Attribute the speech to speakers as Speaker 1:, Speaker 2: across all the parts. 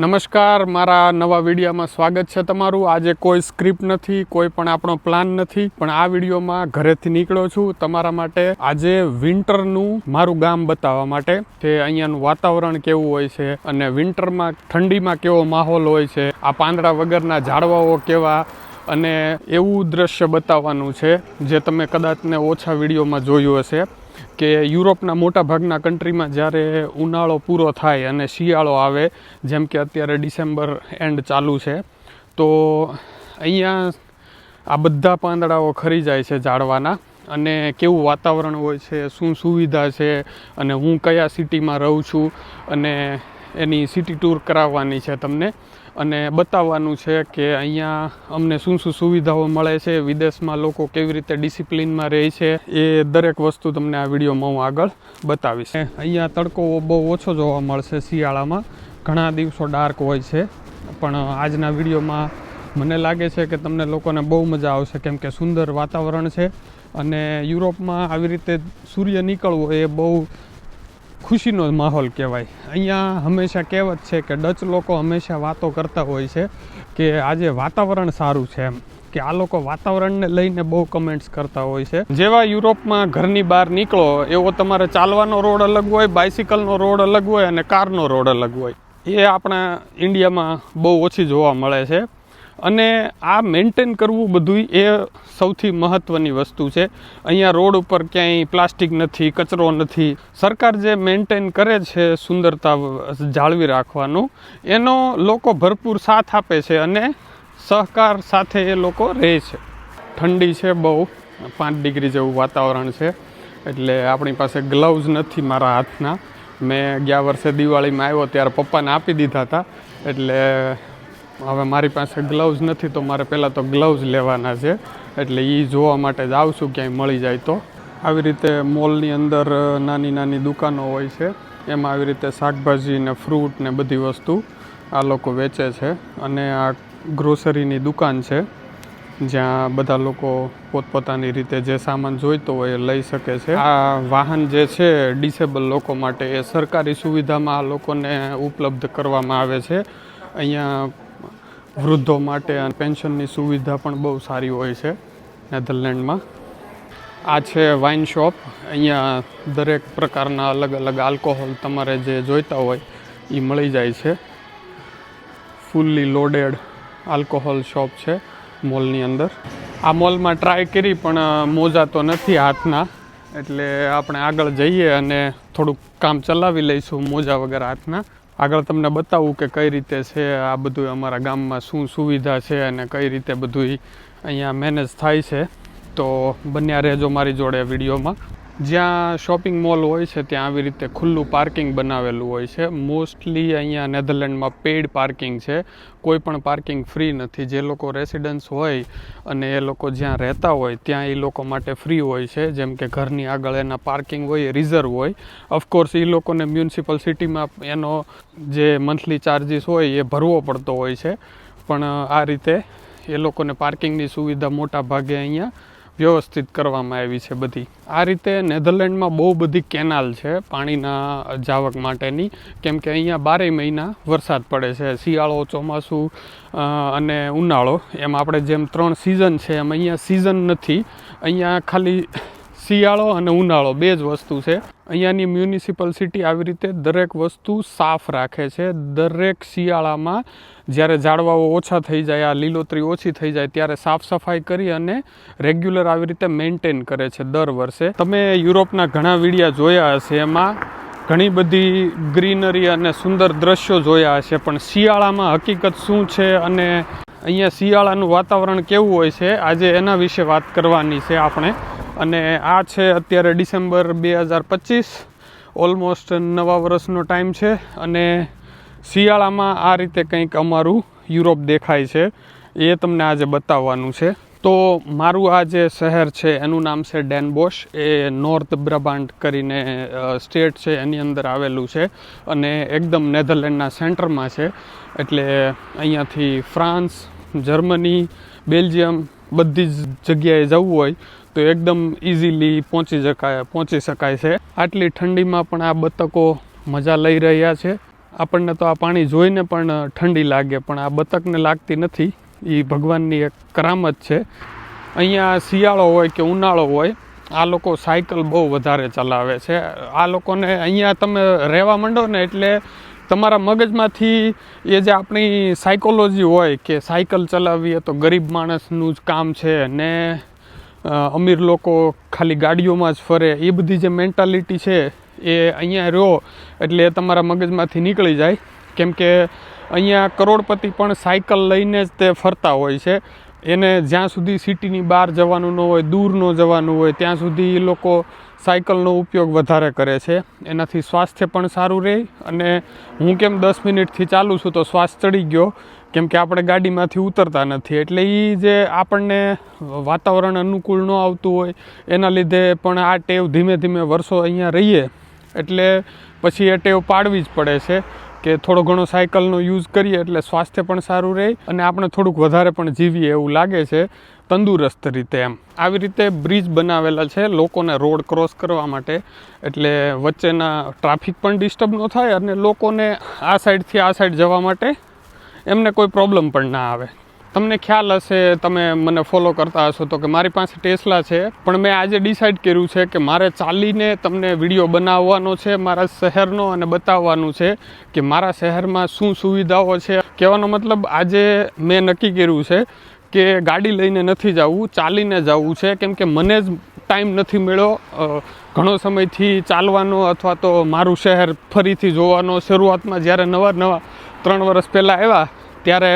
Speaker 1: નમસ્કાર, મારા નવા વિડીયોમાં સ્વાગત છે તમારું. આજે કોઈ સ્ક્રિપ્ટ નથી, કોઈ પણ આપણો પ્લાન નથી, પણ આ વિડીયોમાં ઘરેથી નીકળ્યો છું તમારા માટે. આજે વિન્ટરનું મારું ગામ બતાવવા માટે. કે અહીંયાનું વાતાવરણ કેવું હોય છે અને વિન્ટરમાં ઠંડીમાં કેવો માહોલ હોય છે, આ પાંદડા વગરના ઝાડવાઓ કેવા અને એવું દ્રશ્ય બતાવવાનું છે, જે તમે કદાચને ઓછા વિડીયોમાં જોયું હશે. કે યુરોપના મોટા ભાગના કન્ટ્રીમાં જ્યારે ઉનાળો પૂરો થાય અને શિયાળો આવે, જેમ કે અત્યારે ડિસેમ્બર એન્ડ ચાલુ છે, તો અહીંયા આ બધા પાંદડાઓ ખરી જાય છે ઝાડવાના. અને કેવું વાતાવરણ હોય છે, શું સુવિધા છે, અને હું કયા સિટીમાં રહું છું, અને એની સિટી ટૂર કરાવવાની છે તમને. અને બતાવવાનું છે કે અહીંયા અમને શું શું સુવિધાઓ મળે છે, વિદેશમાં લોકો કેવી રીતે ડિસિપ્લિનમાં રહે છે, એ દરેક વસ્તુ તમને આ વિડીયોમાં હું આગળ બતાવીશ. અહીંયા તડકો બહુ ઓછો જોવા મળશે શિયાળામાં. ઘણા દિવસો ડાર્ક હોય છે, પણ આજના વિડીયોમાં મને લાગે છે કે તમને લોકોને બહુ મજા આવશે, કેમ કે સુંદર વાતાવરણ છે અને યુરોપમાં આવી રીતે સૂર્ય નીકળવો એ બહુ ખુશીનો માહોલ કહેવાય. અહીંયા હંમેશા કહેવત છે કે ડચ લોકો હંમેશા વાતો કરતા હોય છે કે આજે વાતાવરણ સારું છે એમ. કે આ લોકો વાતાવરણને લઈને બહુ કમેન્ટ્સ કરતા હોય છે. જેવા યુરોપમાં ઘરની બહાર નીકળો, એવો તમારે ચાલવાનો રોડ અલગ હોય બાઇસિકલનો રોડ અલગ હોય અને કારનો રોડ અલગ હોય. એ આપણા ઇન્ડિયામાં બહુ ઓછી જોવા મળે છે. અને આ મેન્ટેન કરવું બધું એ સૌથી મહત્ત્વની વસ્તુ છે. અહીંયા રોડ ઉપર ક્યાંય પ્લાસ્ટિક નથી, કચરો નથી. સરકાર જે મેન્ટેન કરે છે સુંદરતા જાળવી રાખવાનું, એનો લોકો ભરપૂર સાથ આપે છે અને સહકાર સાથે એ લોકો રહે છે. ઠંડી છે બહુ, પાંચ ડિગ્રી જેવું વાતાવરણ છે. એટલે આપણી પાસે ગ્લવ્સ નથી મારા હાથના. મેં ગયા વર્ષે દિવાળીમાં આવ્યો ત્યારે પપ્પાને આપી દીધા હતા. એટલે હવે મારી પાસે ગ્લવ્સ નથી તો મારે પહેલાં તો ગ્લવ્સ લેવાના છે. એટલે એ જોવા માટે જ આવશું, ક્યાંય મળી જાય તો. આવી રીતે મોલની અંદર નાની નાની દુકાનો હોય છે. એમાં આવી રીતે શાકભાજી ને ફ્રૂટ ને બધી વસ્તુ આ લોકો વેચે છે. અને આ ગ્રોસરીની દુકાન છે, જ્યાં બધા લોકો પોતપોતાની રીતે જે સામાન જોઈતો હોય એ લઈ શકે છે. આ વાહન જે છે ડિસેબલ લોકો માટે એ સરકારી સુવિધામાં આ લોકોને ઉપલબ્ધ કરવામાં આવે છે. અહીંયા વૃદ્ધો માટે અને પેન્શનની સુવિધા પણ બહુ સારી હોય છે નેધરલેન્ડમાં. આ છે વાઇન શોપ. અહીંયા દરેક પ્રકારના અલગ અલગ આલ્કોહોલ તમારે જે જોઈતા હોય એ મળી જાય છે. ફૂલ્લી લોડેડ આલ્કોહોલ શોપ છે મોલની અંદર. આ મોલમાં ટ્રાય કરી પણ મોજા તો નથી હાથના. એટલે આપણે આગળ જઈએ અને થોડુંક કામ ચલાવી લઈશું મોજા વગર હાથના. આગળ તમને બતાવું કે કઈ રીતે છે આ બધું અમારા ગામમાં શું સુવિધા છે અને કઈ રીતે બધું અહીંયા મેનેજ થાય છે. તો બન્યા રહેજો મારી જોડે વિડીયોમાં. જ્યાં શોપિંગ મોલ હોય છે, ત્યાં આવી રીતે ખુલ્લું પાર્કિંગ બનાવેલું હોય છે. મોસ્ટલી અહીંયા નેધરલેન્ડમાં પેઈડ પાર્કિંગ છે. કોઈ પણ પાર્કિંગ ફ્રી નથી. જે લોકો રેસિડન્સ હોય અને એ લોકો જ્યાં રહેતા હોય, ત્યાં એ લોકો માટે ફ્રી હોય છે. જેમ કે ઘરની આગળ એના પાર્કિંગ હોય રિઝર્વ હોય. ઓફકોર્સ એ લોકોને મ્યુનિસિપલ સિટીમાં એનો જે મંથલી ચાર્જિસ હોય, એ ભરવો પડતો હોય છે. પણ આ રીતે એ લોકોને પાર્કિંગની સુવિધા મોટા ભાગે અહીંયા વ્યવસ્થિત કરવામાં આવી છે બધી. આ રીતે નેધરલેન્ડમાં બહુ બધી કેનાલ છે પાણીના જાવક માટેની. કેમ કે અહીંયા બારેય મહિના વરસાદ પડે છે. શિયાળો, ચોમાસું અને ઉનાળો. એમ આપણે જેમ ત્રણ સિઝન છે એમ અહીંયા સિઝન નથી. અહીંયા ખાલી શિયાળો અને ઉનાળો બે જ વસ્તુ છે. અહીંયાની મ્યુનિસિપલ સિટી આવી રીતે દરેક વસ્તુ સાફ રાખે છે. દરેક શિયાળામાં જ્યારે ઝાડવાઓ ઓછા થઈ જાય, આ લીલોતરી ઓછી થઈ જાય, ત્યારે સાફ સફાઈ કરી અને રેગ્યુલર આવી રીતે મેન્ટેન કરે છે દર વર્ષે. તમે યુરોપના ઘણા વિડીયા જોયા હશે એમાં ઘણી બધી ગ્રીનરી અને સુંદર દ્રશ્યો જોયા હશે, પણ શિયાળામાં હકીકત શું છે અને અહીંયા શિયાળાનું વાતાવરણ કેવું હોય છે? આજે એના વિશે વાત કરવાની છે આપણે. અને આ છે અત્યારે ડિસેમ્બર બે હજાર પચીસ. ઓલમોસ્ટ નવા વર્ષનો ટાઈમ છે અને શિયાળામાં આ રીતે કંઈક અમારું યુરોપ દેખાય છે. એ તમને આજે બતાવવાનું છે. તો મારું આ જે શહેર છે, એનું નામ છે ડેનબોશ એ નોર્થ બ્રબાન્ડ કરીને સ્ટેટ છે, એની અંદર આવેલું છે અને એકદમ નેધરલેન્ડના સેન્ટરમાં છે. એટલે અહીંયાથી ફ્રાન્સ, જર્મની, બેલ્જિયમ બધી જ જગ્યાએ જવું હોય તો એકદમ ઇઝીલી પહોંચી શકાય પહોંચી શકાય છે. આટલી ઠંડીમાં પણ આ બતકો મજા લઈ રહ્યા છે. આપણને તો આ પાણી જોઈને પણ ઠંડી લાગે, પણ આ બતકને લાગતી નથી. એ ભગવાનની એક કરામત છે. અહીંયા શિયાળો હોય કે ઉનાળો હોય, આ લોકો સાયકલ બહુ વધારે ચલાવે છે. આ લોકોને અહીંયા તમે રહેવા માંડો ને એટલે તમારા મગજમાંથી એ જે આપણી સાયકોલોજી હોય કે સાયકલ ચલાવવી એ તો ગરીબ માણસનું જ કામ છે ને અમીર લોકો ખાલી ગાડીઓમાં જ ફરે. એ બધી જે મેન્ટાલિટી છે એ અહીંયા રહ્યો એટલે એ તમારા મગજમાંથી નીકળી જાય. કેમ કે અહીંયા કરોડપતિ પણ સાયકલ લઈને જ તે ફરતા હોય છે. એને જ્યાં સુધી સિટીની બહાર જવાનું ન હોય, દૂર ન જવાનું હોય, ત્યાં સુધી એ લોકો સાયકલનો ઉપયોગ વધારે કરે છે. એનાથી સ્વાસ્થ્ય પણ સારું રહે અને હું કેમ દસ મિનિટથી ચાલું છું તો શ્વાસ ચડી ગયો. કેમ કે આપણે ગાડીમાંથી ઉતરતા નથી. એટલે એ જે આપણને વાતાવરણ અનુકૂળ ન આવતું હોય, એના લીધે પણ આ ટેવ ધીમે ધીમે વર્ષો અહીંયા રહીએ. એટલે પછી એ ટેવ પાડવી જ પડે છે કે થોડો ઘણો સાયકલનો યુઝ કરીએ એટલે સ્વાસ્થ્ય પણ સારું રહે અને આપણે થોડુંક વધારે પણ જીવીએ એવું લાગે છે તંદુરસ્ત રીતે એમ. આવી રીતે બ્રિજ બનાવેલા છે લોકોને રોડ ક્રોસ કરવા માટે. એટલે વચ્ચેના ટ્રાફિક પણ ડિસ્ટર્બ ન થાય અને લોકોને આ સાઈડથી આ સાઈડ જવા માટે એમને કોઈ પ્રોબ્લેમ પણ ના આવે. તમને ખ્યાલ હશે, તમે મને ફોલો કરતા હશો તો કે મારી પાસે ટેસ્લા છે, પણ મેં આજે ડિસાઇડ કર્યું છે કે મારે ચાલીને તમને વીડિયો બનાવવાનો છે, મારા શહેરનો અને બતાવવાનું છે કે મારા શહેરમાં શું સુવિધાઓ છે. કહેવાનો મતલબ આજે મેં નક્કી કર્યું છે કે ગાડી લઈને નથી જવું, ચાલીને જવું છે. કેમ કે મને જ ટાઈમ નથી મળ્યો ઘણો સમયથી ચાલવાનો અથવા તો મારું શહેર ફરીથી જોવાનો શરૂઆતમાં જ્યારે નવા નવા ત્રણ વર્ષ પહેલાં આવ્યા, ત્યારે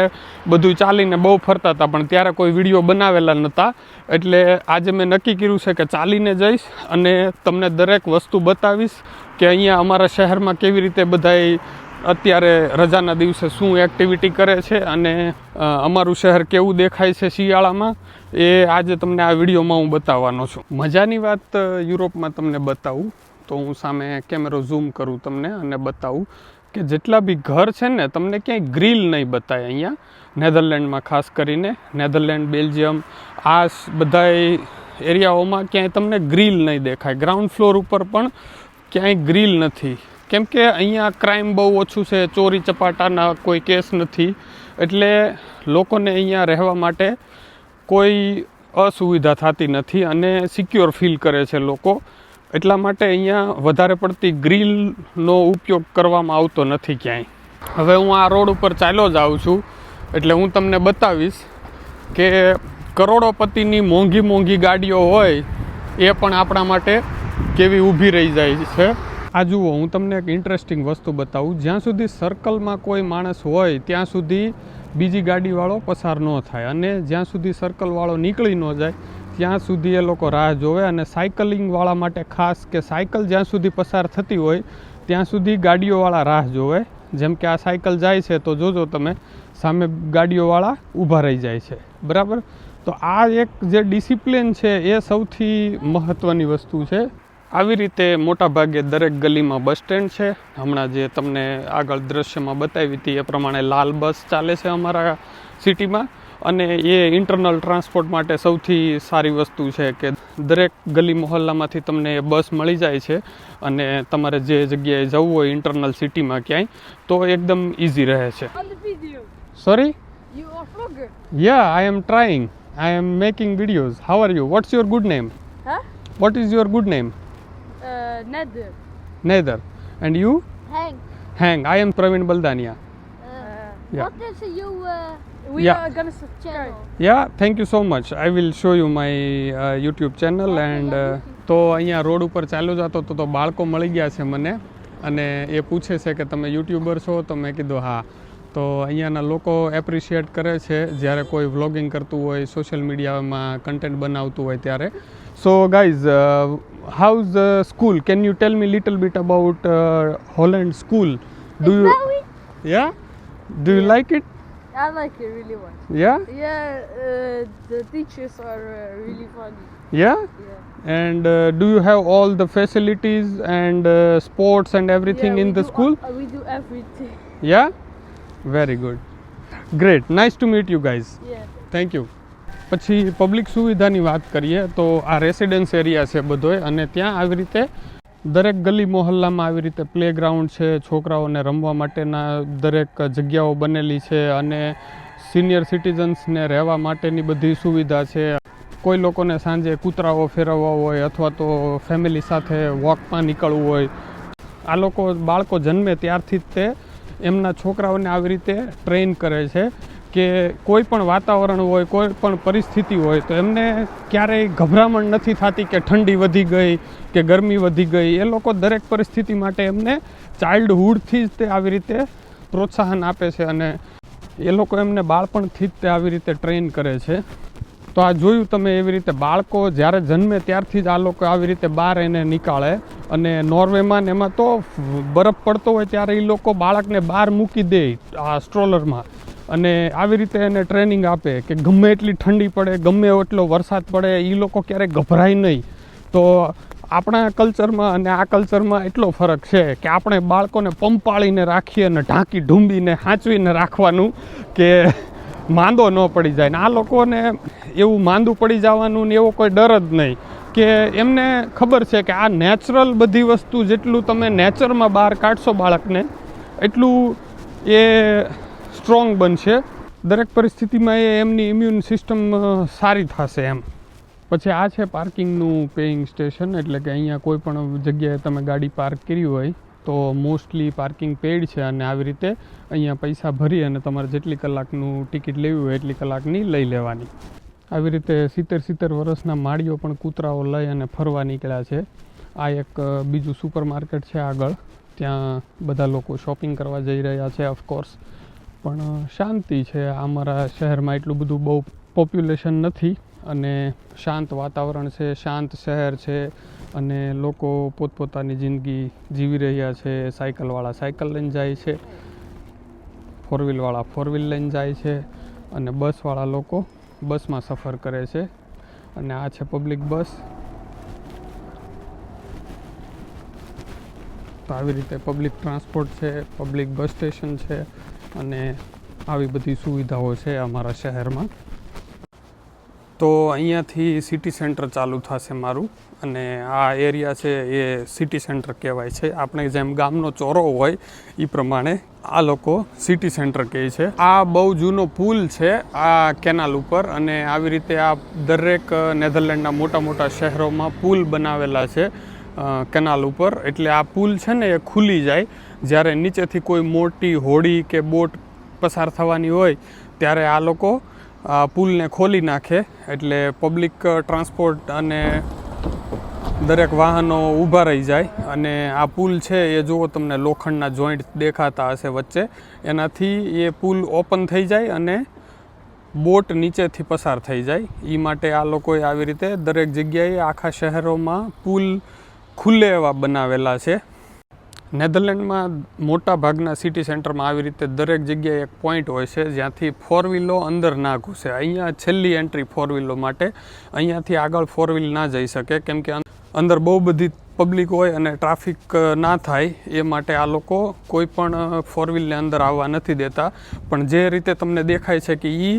Speaker 1: બધું ચાલીને બહુ ફરતા હતા, પણ ત્યારે કોઈ વીડિયો બનાવેલા નહોતા. એટલે આજે મેં નક્કી કર્યું છે કે ચાલીને જઈશ અને તમને દરેક વસ્તુ બતાવીશ કે અહીંયા અમારા શહેરમાં કેવી રીતે બધાય અત્યારે રજાના દિવસે શું એક્ટિવિટી કરે છે અને અમારું શહેર કેવું દેખાય છે શિયાળામાં, એ આજે તમને આ વિડીયોમાં હું બતાવવાનો છું. મજાની વાત યુરોપમાં તમને બતાવું, તો હું સામે કેમેરો ઝૂમ કરું તમને અને બતાવું કે જેટલા બી ઘર છે ને, તમને ક્યાંય ગ્રીલ નહીં બતાય અહીંયા. નેધરલેન્ડમાં ખાસ કરીને, નેધરલેન્ડ, બેલ્જિયમ, આ બધા એરિયાઓમાં ક્યાંય તમને ગ્રીલ નહીં દેખાય. ગ્રાઉન્ડ ફ્લોર ઉપર પણ ક્યાંય ગ્રીલ નથી. કેમ કે અહીંયા ક્રાઇમ બહુ ઓછું છે, ચોરી ચપાટાના કોઈ કેસ નથી. એટલે લોકોને અહીંયા રહેવા માટે કોઈ અસુવિધા થતી નથી અને સિક્યોર ફીલ કરે છે લોકો. એટલા માટે અહીંયા વધારે પડતી ગ્રીલનો ઉપયોગ કરવામાં આવતો નથી ક્યાંય. હવે હું આ રોડ ઉપર ચાલ્યો જ આવું છું, એટલે હું તમને બતાવીશ કે કરોડોપતિની મોંઘી મોંઘી ગાડીઓ હોય, એ પણ આપણા માટે કેવી ઊભી રહી જાય છે. આ જુઓ, હું તમને એક ઇન્ટરેસ્ટિંગ વસ્તુ બતાવું. જ્યાં સુધી સર્કલમાં કોઈ માણસ હોય, ત્યાં સુધી બીજી ગાડીવાળો પસાર ન થાય અને જ્યાં સુધી સર્કલવાળો નીકળી ન જાય, ત્યાં સુધી એ લોકો રાહ જોવે અને સાયકલિંગવાળા માટે ખાસ કે સાયકલ જ્યાં સુધી પસાર થતી હોય, ત્યાં સુધી ગાડીઓવાળા રાહ જોવે. જેમ કે આ સાયકલ જાય છે, તો જોજો તમે, સામે ગાડીઓવાળા ઊભા રહી જાય છે. બરાબર? તો આ એક જે ડિસિપ્લિન છે, એ સૌથી મહત્ત્વની વસ્તુ છે. આવી રીતે મોટા ભાગે દરેક ગલીમાં બસ સ્ટેન્ડ છે. હમણાં જે તમને આગળ દ્રશ્યમાં બતાવી હતી એ પ્રમાણે લાલ બસ ચાલે છે અમારા સિટીમાં. અને એ ઇન્ટરનલ ટ્રાન્સપોર્ટ માટે સૌથી સારી વસ્તુ છે કે દરેક ગલી મોહલ્લામાંથી તમને એ બસ મળી જાય છે અને તમારે જે જગ્યાએ જવું હોય ઇન્ટરનલ સિટીમાં ક્યાંય તો એકદમ ઇઝી રહે છે. Sorry. Ya I am trying I am making videos how are you what's your good name what is your good name
Speaker 2: Uh, Nether.
Speaker 1: Nether and you
Speaker 3: Hang.
Speaker 1: Hang I am Praveen Baldaniya
Speaker 2: Uh,
Speaker 1: Yeah.
Speaker 3: what is you? uh,
Speaker 2: we
Speaker 1: Yeah.
Speaker 2: are gonna subscribe.
Speaker 3: you
Speaker 1: ya thank you so much I will show you my YouTube channel and તો અહીંયા road ઉપર ચાલુ જતો તો તો બાળકો મળી ગયા છે મને અને એ પૂછે છે કે તમે યુટ્યુબર છો તો મેં કીધું હા તો અહીંયાના લોકો એપ્રિશિએટ કરે છે જ્યારે કોઈ વ્લોગિંગ કરતું હોય સોશિયલ મીડિયામાં કન્ટેન્ટ બનાવતું હોય ત્યારે so guys how's the school? Can you tell me little bit about uh, Holland school? Do you? Yeah. Do you like it?
Speaker 2: I like it really much.
Speaker 1: Yeah.
Speaker 2: Yeah. Uh, the teachers are uh, really funny.
Speaker 1: Yeah.
Speaker 2: Yeah.
Speaker 1: And uh, do you have all the facilities and uh, sports and everything
Speaker 2: Yeah,
Speaker 1: in the school?
Speaker 2: all- we do everything.
Speaker 1: yeah. Very good. Great. Nice to meet you guys.
Speaker 2: Yeah.
Speaker 1: Thank you. પછી public સુવિધાની વાત કરીએ તો આ residence area છે બધોય અને ત્યાં આવી રીતે દરેક ગલી મોહલ્લામાં આવી રીતે પ્લેગ્રાઉન્ડ છે, છોકરાઓને રમવા માટેના દરેક જગ્યાઓ બનેલી છે અને સિનિયર સિટીઝન્સને રહેવા માટેની બધી સુવિધા છે. કોઈ લોકોને સાંજે કૂતરાઓ ફેરવવા હોય અથવા તો ફેમિલી સાથે વોકમાં નીકળવું હોય. આ લોકો બાળકો જન્મે ત્યારથી જ તે એમના છોકરાઓને આવી રીતે ટ્રેન કરે છે. કે કોઈ પણ વાતાવરણ હોય, કોઈ પણ પરિસ્થિતિ હોય, તો એમને ક્યારેય ગભરામણ નથી થતી કે ઠંડી વધી ગઈ કે ગરમી વધી ગઈ. એ લોકો દરેક પરિસ્થિતિ માટે એમને ચાઇલ્ડહુડથી જ તે આવી રીતે પ્રોત્સાહન આપે છે અને એ લોકો એમને બાળપણથી જ તે આવી રીતે ટ્રેન કરે છે. તો આ જોયું તમે એવી રીતે બાળકો જ્યારે જન્મે ત્યારથી જ આ લોકો આવી રીતે બહાર એને નીકાળે અને નોર્વેમાં ને એમાં તો બરફ પડતો હોય ત્યારે એ લોકો બાળકને બહાર મૂકી દે આ સ્ટ્રોલરમાં અને આવી રીતે એને ટ્રેનિંગ આપે કે ગમે એટલી ઠંડી પડે, ગમે એટલો વરસાદ પડે એ લોકો ક્યારેય ગભરાય નહીં. તો આપણા કલ્ચરમાં અને આ કલ્ચરમાં એટલો ફરક છે કે આપણે બાળકોને પંપાળીને રાખીએ અને ઢાંકી ઢૂંબીને હાંચવીને રાખવાનું કે માંદો ન પડી જાય. ને આ લોકોને એવું માંદું પડી જવાનું ને એવો કોઈ ડર જ નહીં. કે એમને ખબર છે કે આ નેચરલ બધી વસ્તુ જેટલું તમે નેચરમાં બહાર કાઢશો બાળકને, એટલું એ સ્ટ્રોંગ બનશે. દરેક પરિસ્થિતિમાં એ એમની ઇમ્યુન સિસ્ટમ સારી થશે એમ. પછી આ છે પાર્કિંગનું પેઇંગ સ્ટેશન એટલે કે અહીંયા કોઈ પણ જગ્યાએ તમે ગાડી પાર્ક કરી હોય, તો મોસ્ટલી પાર્કિંગ પેડ છે અને આવી રીતે અહીંયા પૈસા ભરી અને તમારે જેટલી કલાકનું ટિકિટ લેવી હોય એટલી કલાકની લઈ લેવાની. આવી રીતે સિત્તેર સિત્તેર વર્ષના માળીઓ પણ કૂતરાઓ લઈ અને ફરવા નીકળ્યા છે. આ એક બીજું સુપર માર્કેટ છે આગળ. ત્યાં બધા લોકો શોપિંગ કરવા જઈ રહ્યા છે ઓફકોર્સ પણ શાંતિ છે. અમારા શહેરમાં એટલું બધું બહુ પોપ્યુલેશન નથી અને શાંત વાતાવરણ છે, શાંત શહેર છે અને લોકો પોતપોતાની જિંદગી જીવી રહ્યા છે. સાયકલવાળા સાયકલ લઈને જાય છે ફોર વ્હીલવાળા ફોર વ્હીલ લઈને જાય છે અને બસવાળા લોકો બસમાં સફર કરે છે. અને આ છે પબ્લિક બસ. તો આવી રીતે પબ્લિક ટ્રાન્સપોર્ટ છે, પબ્લિક બસ સ્ટેશન છે અને આવી બધી સુવિધાઓ છે અમારા શહેરમાં. તો અહીંયાથી સિટી સેન્ટર ચાલુ થશે મારું અને આ એરિયા છે એ સિટી સેન્ટર કહેવાય છે. આપણે જેમ ગામનો ચોરો હોય એ પ્રમાણે આ લોકો સિટી સેન્ટર કહે છે. આ બહુ જૂનો પુલ છે આ કેનાલ ઉપર અને આવી રીતે આ દરેક નેધરલેન્ડના મોટા મોટા શહેરોમાં પુલ બનાવેલા છે. કેનાલ ઉપર. એટલે આ પુલ છે ને એ ખુલી જાય. જ્યારે નીચેથી કોઈ મોટી હોડી કે બોટ પસાર થવાની હોય, ત્યારે આ લોકો આ પુલને ખોલી નાખે. એટલે પબ્લિક ટ્રાન્સપોર્ટ અને દરેક વાહનો ઊભા રહી જાય. અને આ પુલ છે એ જુઓ તમને લોખંડના જોઈન્ટ દેખાતા હશે વચ્ચે. એનાથી એ પુલ ઓપન થઈ જાય અને બોટ નીચેથી પસાર થઈ જાય. એ માટે આ લોકોએ આવી રીતે દરેક જગ્યાએ આખા શહેરોમાં પુલ ખુલ્લે એવા બનાવેલા છે. નેધરલેન્ડમાં મોટા ભાગના સિટી સેન્ટરમાં આવી રીતે દરેક જગ્યાએ એક પોઈન્ટ હોય છે, જ્યાંથી ફોર વ્હીલો અંદર ના ઘૂસે. અહીંયા છેલ્લી એન્ટ્રી ફોર વ્હીલો માટે. અહીંયાથી આગળ ફોર વ્હીલ ના જઈ શકે, કેમ કે અંદર બહુ બધી પબ્લિક હોય અને ટ્રાફિક ના થાય, એ માટે આ લોકો કોઈ પણ ફોર વ્હીલને અંદર આવવા નથી દેતા. પણ જે રીતે તમને દેખાય છે કે એ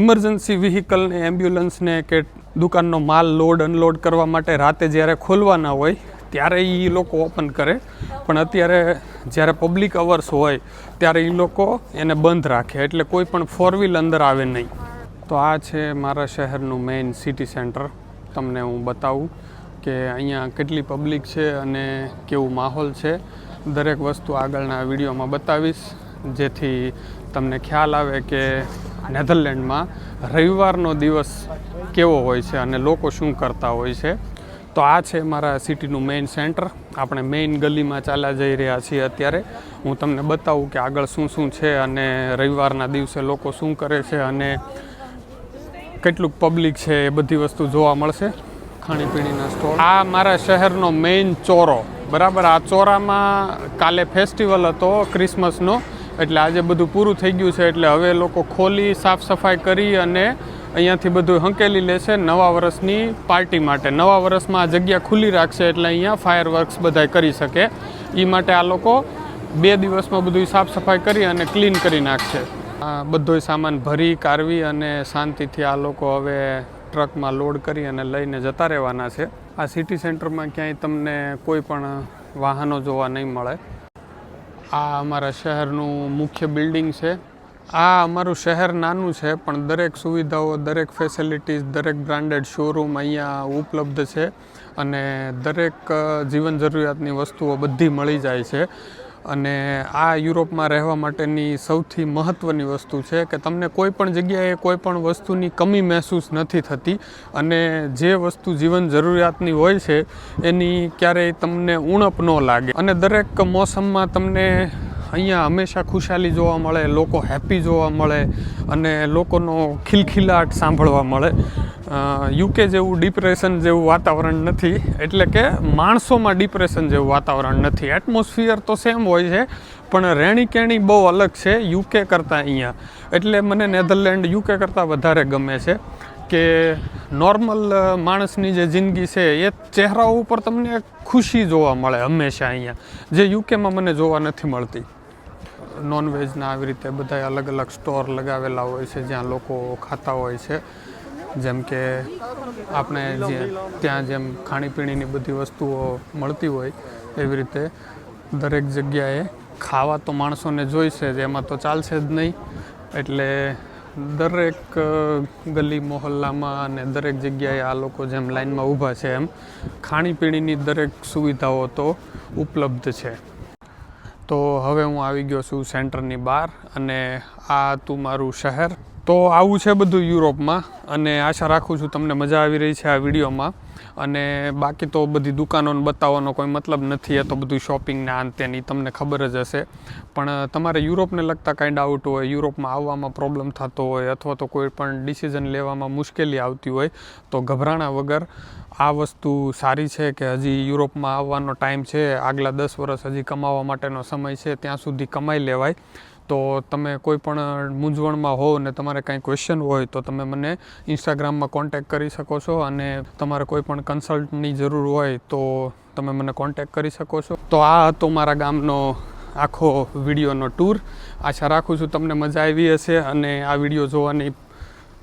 Speaker 1: ઇમરજન્સી વ્હીકલને, એમ્બ્યુલન્સને કે દુકાનનો માલ લોડ અનલોડ કરવા માટે રાતે જ્યારે ખોલવાના હોય ત્યારે એ લોકો ઓપન કરે. પણ અત્યારે જ્યારે પબ્લિક અવર્સ હોય, ત્યારે એ લોકો એને બંધ રાખે. એટલે કોઈ પણ ફોર વ્હીલ અંદર આવે નહીં. તો આ છે મારા શહેરનું મેઇન સિટી સેન્ટર તમને હું બતાવું કે અહીંયા કેટલી પબ્લિક છે અને કેવું માહોલ છે. દરેક વસ્તુ આગળના વિડીયોમાં બતાવીશ, જેથી તમને ખ્યાલ આવે કે નેધરલેન્ડમાં રવિવારનો દિવસ કેવો હોય છે અને લોકો શું કરતા હોય છે. તો આ છે મારા સિટીનું મેઇન સેન્ટર આપણે મેઇન ગલીમાં ચાલ્યા જઈ રહ્યા છીએ અત્યારે. હું તમને બતાવું કે આગળ શું શું છે અને રવિવારના દિવસે લોકો શું કરે છે અને કેટલુંક પબ્લિક છે એ બધી વસ્તુ જોવા મળશે. ખાણીપીણીના સ્ટોલ આ મારા શહેરનો મેઇન ચોરો. બરાબર? આ ચોરામાં કાલે ફેસ્ટિવલ હતો ક્રિસમસનો એટલે આજે બધું પૂરું થઈ ગયું છે. એટલે હવે લોકો ખોલી સાફ સફાઈ કરી અને અહીંયાથી બધું હંકેલી લેશે નવા વર્ષની પાર્ટી માટે. નવા વર્ષમાં આ જગ્યા ખુલ્લી રાખશે એટલે અહીંયા ફાયર વર્ક્સ બધાય કરી શકે. એ માટે આ લોકો બે દિવસમાં બધું સાફ સફાઈ કરી અને ક્લીન કરી નાખશે. આ બધોય સામાન ભરી, કારવી અને શાંતિથી આ લોકો હવે ટ્રકમાં લોડ કરી અને લઈને જતા રહેવાના છે. આ સિટી સેન્ટરમાં ક્યાંય તમને કોઈ પણ વાહનો જોવા નહીં મળે. આ અમારા શહેરનું મુખ્ય બિલ્ડિંગ છે. આ અમારું શહેર નાનું છે, પણ દરેક સુવિધાઓ, દરેક ફેસિલિટીઝ દરેક બ્રાન્ડેડ શોરૂમ અહીંયા ઉપલબ્ધ છે અને દરેક જીવન જરૂરિયાતની વસ્તુઓ બધી મળી જાય છે. અને આ યુરોપમાં રહેવા માટેની સૌથી મહત્ત્વની વસ્તુ છે કે તમને કોઈ પણ જગ્યાએ કોઈ પણ વસ્તુની કમી મહેસૂસ નથી થતી અને જે વસ્તુ જીવન જરૂરિયાતની હોય છે એની ક્યારેય તમને ઉણપ ન લાગે. અને દરેક મોસમમાં તમને અહીંયા હંમેશા ખુશાલી જોવા મળે, લોકો હેપી જોવા મળે અને લોકોનો ખિલખિલાટ સાંભળવા મળે. યુકે જેવું ડિપ્રેશન જેવું વાતાવરણ નથી, એટલે કે માણસોમાં ડિપ્રેશન જેવું વાતાવરણ નથી. એટમોસ્ફિયર તો સેમ હોય છે, પણ રહેણી કેણી બહુ અલગ છે યુકે કરતાં અહીંયા. એટલે મને નેધરલેન્ડ યુકે કરતાં વધારે ગમે છે કે નોર્મલ માણસની જે જિંદગી છે, એ ચહેરાઓ ઉપર તમને ખુશી જોવા મળે હંમેશા અહીંયા. જે યુકેમાં મને જોવા નથી મળતી. નોનવેજના આવી રીતે બધા અલગ અલગ સ્ટોર લગાવેલા હોય છે, જ્યાં લોકો ખાતા હોય છે. જેમ કે આપણે જે ત્યાં જેમ ખાણીપીણીની બધી વસ્તુઓ મળતી હોય એવી રીતે દરેક જગ્યાએ ખાવા તો માણસોને જોઈશે જ, એમાં તો ચાલશે જ નહીં. એટલે દરેક ગલી મોહલ્લામાં અને દરેક જગ્યાએ આ લોકો જેમ લાઈનમાં ઊભા છે એમ ખાણીપીણીની દરેક સુવિધાઓ તો ઉપલબ્ધ છે. તો હવે હું આવી ગયો છું સેન્ટરની બહાર અને આ હતું મારું શહેર. તો આવું છે બધું યુરોપમાં અને આશા રાખું છું તમને મજા આવી રહી છે આ વિડીયોમાં. અને બાકી તો બધી દુકાનોને બતાવવાનો કોઈ મતલબ નથી, એ તો બધું શોપિંગના અંતેની તમને ખબર જ હશે. પણ તમારે યુરોપને લગતા કાંઈ ડાઉટ હોય, યુરોપમાં આવવામાં પ્રોબ્લેમ થતો હોય, અથવા તો કોઈ પણ ડિસિઝન લેવામાં મુશ્કેલી આવતી હોય, તો ગભરાણા વગર આ વસ્તુ સારી છે કે હજી યુરોપમાં આવવાનો ટાઈમ છે, આગલા દસ વર્ષ હજી કમાવા માટેનો સમય છે, ત્યાં સુધી કમાઈ લેવાય. તો તમે કોઈ પણ મૂંઝવણમાં હો ને તમારે કાંઈ ક્વેશ્ચન હોય તો તમે મને ઇન્સ્ટાગ્રામમાં કોન્ટેક્ટ કરી શકો છો અને તમારે કોઈ પણ કન્સલ્ટની જરૂર હોય તો તમે મને કોન્ટેક્ટ કરી શકો છો. તો આ હતો મારા ગામનો આખો વિડીયોનો ટૂર આશા રાખું છું તમને મજા આવી હશે અને આ વીડિયો જોવાની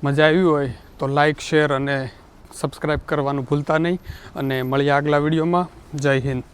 Speaker 1: મજા આવી હોય તો લાઈક શેર અને સબસ્ક્રાઈબ કરવાનું ભૂલતા નહીં. અને મળીએ આગલા વિડીયોમાં. જય હિન્દ.